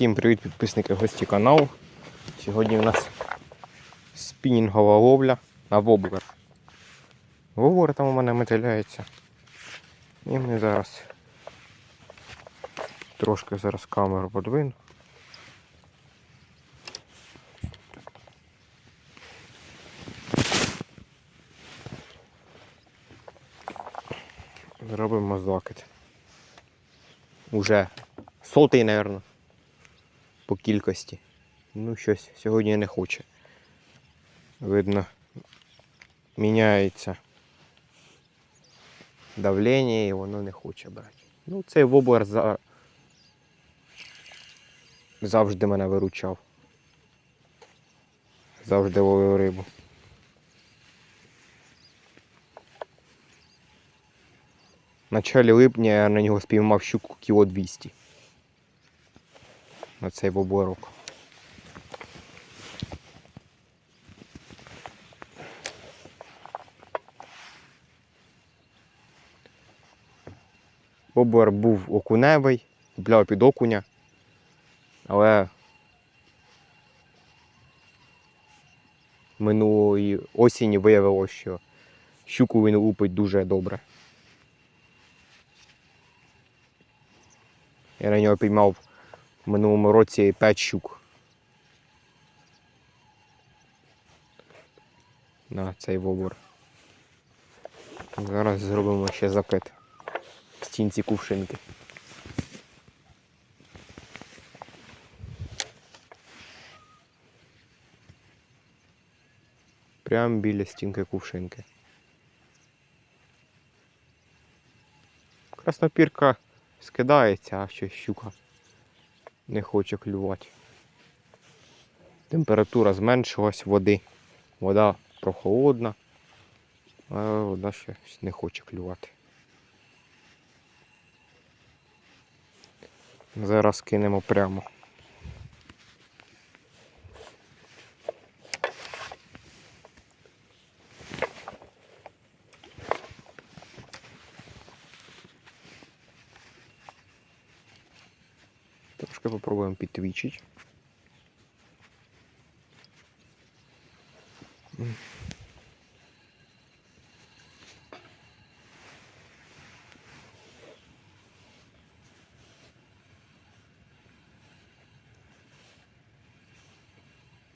Всім привіт підписники гості каналу. Сьогодні у нас спінінгова ловля на воблер. Воблер там у мене метеляється. І ми зараз трошки зараз камеру подвину. Зробимо закид. Уже сотий, мабуть, по кількості. Ну, щось сьогодні не хоче. Видно, міняється давлення і воно не хоче брати. Ну, цей воблер за... завжди мене виручав. Завжди ловив рибу. В началі липня я на нього спіймав щуку кіло 200. На цей воблерок. Воблер був окуневий, купляв під окуня, але минулої осені виявилося, що щуку він лупить дуже добре. Я на нього піймав минулому році 5 щук. На цей вобор. Зараз зробимо ще закид в стінці кувшинки. Прямо біля стінки кувшинки. Краснопірка скидається, а ще щука не хоче клювати. Температура зменшилась води. Вода прохолодна, а вода ще не хоче клювати. Зараз кинемо прямо. Трошки попробуємо підтвічити.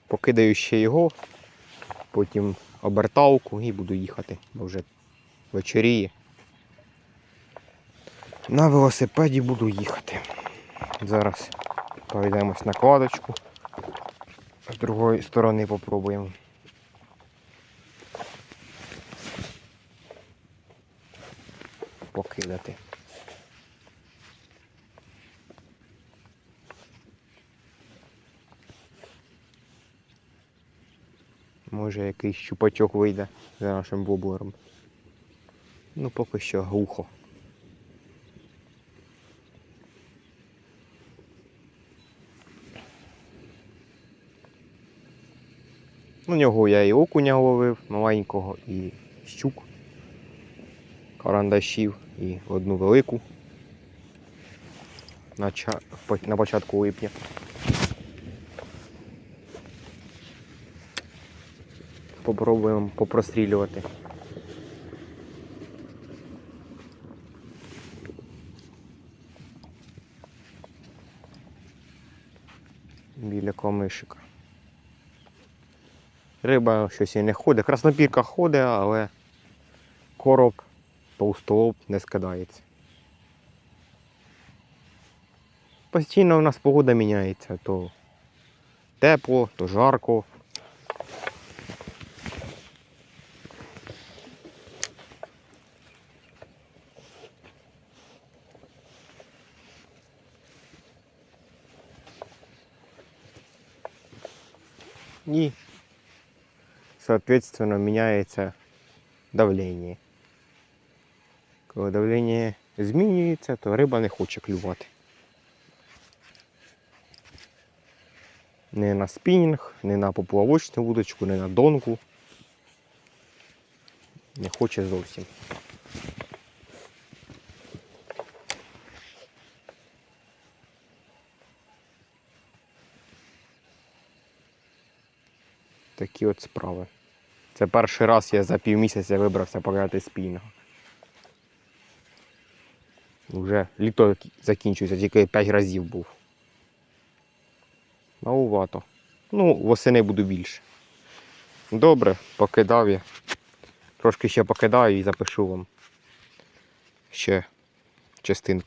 Покидаю ще його, потім оберталку і буду їхати, бо вже вечоріє. На велосипеді буду їхати. Зараз поведемось на кладочку. З другої сторони попробуємо. Покидати. Може якийсь щупачок вийде за нашим воблером. Ну поки що глухо. У нього я і окуня ловив маленького, і щук, карандашів, і одну велику на початку липня. Попробуємо попрострілювати. Біля комишика. Риба щось і не ходить. Краснопірка ходить, але короб, товстолоб не скидається. Постійно у нас погода міняється, то тепло, то жарко. І соответственно, меняется давление. Коли давлення змінюється, то риба не хоче клювати. Не на спінінг, не на поплавочну вудочку, не на донку. Не хоче зовсім. Такі от справи. Це перший раз я за півмісяця вибрався пограти спільного. Вже літо закінчується, тільки 5 разів був. Малувато. Ну, восени буду більше. Добре, покидав я. Трошки ще покидаю і запишу вам ще частинку.